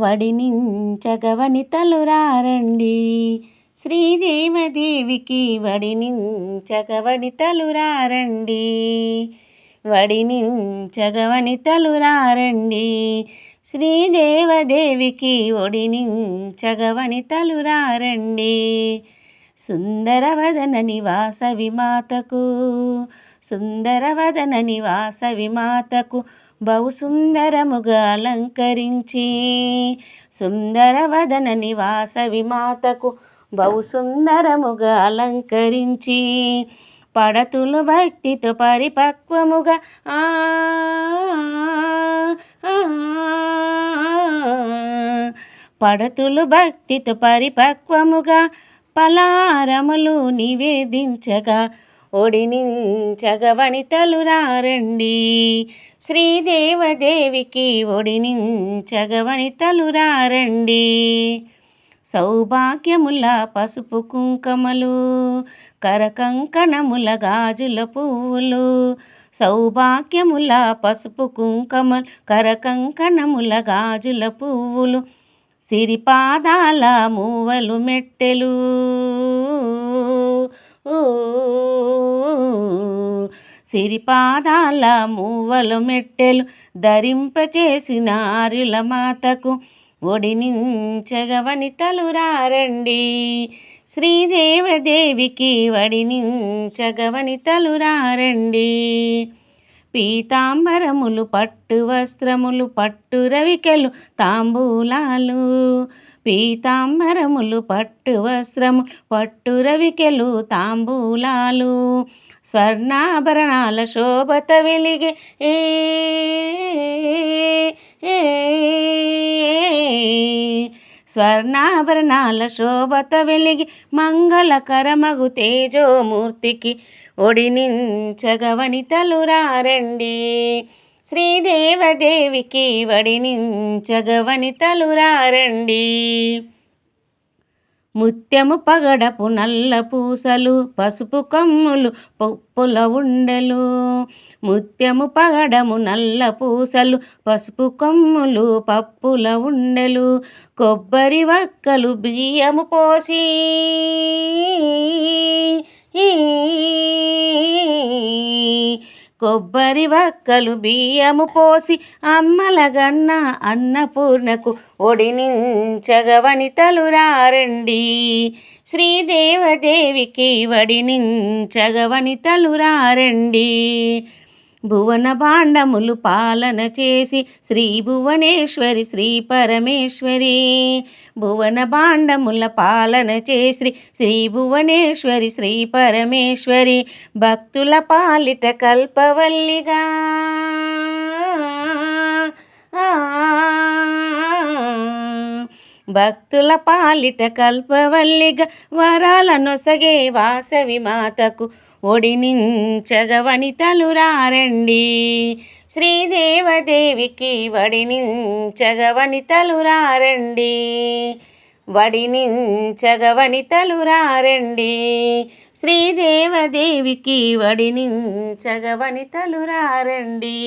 వడినించగవనితలు రారండి శ్రీదేవదేవికి వడినించగవనితలు రారండి వడినించగవనితలు రారండి శ్రీదేవదేవికి ఒడినించగవనితలు రారండి సుందరవదన నివాస విమాతకు సుందరవదన నివాస విమాతకు బహు సుందరముగా అలంకరించి సుందరవదన నివాస విమాతకు బహు సుందరముగా అలంకరించి పడతులు భక్తితో పరిపక్వముగా ఆ పడతులు భక్తితో పరిపక్వముగా పలారములు నివేదించగా ఒడినించగవనితలు రారండి శ్రీదేవదేవికి ఒడినించగవనితలు రారండి సౌభాగ్యముల పసుపు కుంకమలు కరకంకణముల గాజుల పువ్వులు సౌభాగ్యముల పసుపు కుంకమలు కరకంకణముల గాజుల పువ్వులు సిరిపాదాల మూవలు మెట్టెలు. సిరిపాదాల మూవలు మెట్టెలు ధరింపచేసిన ఆరుల మాతకు ఒడినించగవనితలు రారండి. శ్రీదేవదేవికి వడినించగవనితలు రారండి. పీతాంబరములు పట్టు వస్త్రములు పట్టు రవికెలు తాంబూలాలు పీతాంబరములు పట్టు వస్త్రము పట్టు రవికెలు తాంబూలాలు. స్వర్ణాభరణాల శోభత వెలిగే ఏ స్వర్ణాభరణాల శోభత వెలిగి మంగళకరమగు తేజోమూర్తికి ఒడినించగవనితలు రారండి శ్రీదేవదేవికి వడినించగవనితలు రారండి ముత్యము పగడపు నల్ల పూసలు పసుపు కమ్ములు పప్పుల ఉండలు. ముత్యము పగడము నల్ల పూసలు పసుపు కొమ్ములు పప్పుల ఉండలు. కొబ్బరి వక్కలు బియ్యము పోసి కొబ్బరి వక్కలు బియ్యము పోసి అమ్మలగన్న అన్నపూర్ణకు ఒడినించగవనితలు రారండి. శ్రీదేవదేవికి వడినించగవనితలు రారండి. భువన భాండములు పాలన చేసి శ్రీ భువనేశ్వరి శ్రీ పరమేశ్వరి. భువన భాండముల పాలన చేసి శ్రీ భువనేశ్వరి శ్రీ పరమేశ్వరి. భక్తుల పాలిట కల్పవల్లిగా. భక్తుల పాలిట కల్పవల్లిగా. వరాల నొసగే వాసవి మాతకు ఒడినించగవనితలు రారండి శ్రీదేవదేవికి వడినించగవనితలు రారండి వడినించగవనితలు రారండి శ్రీదేవదేవికి వడినించగవనితలు రారండి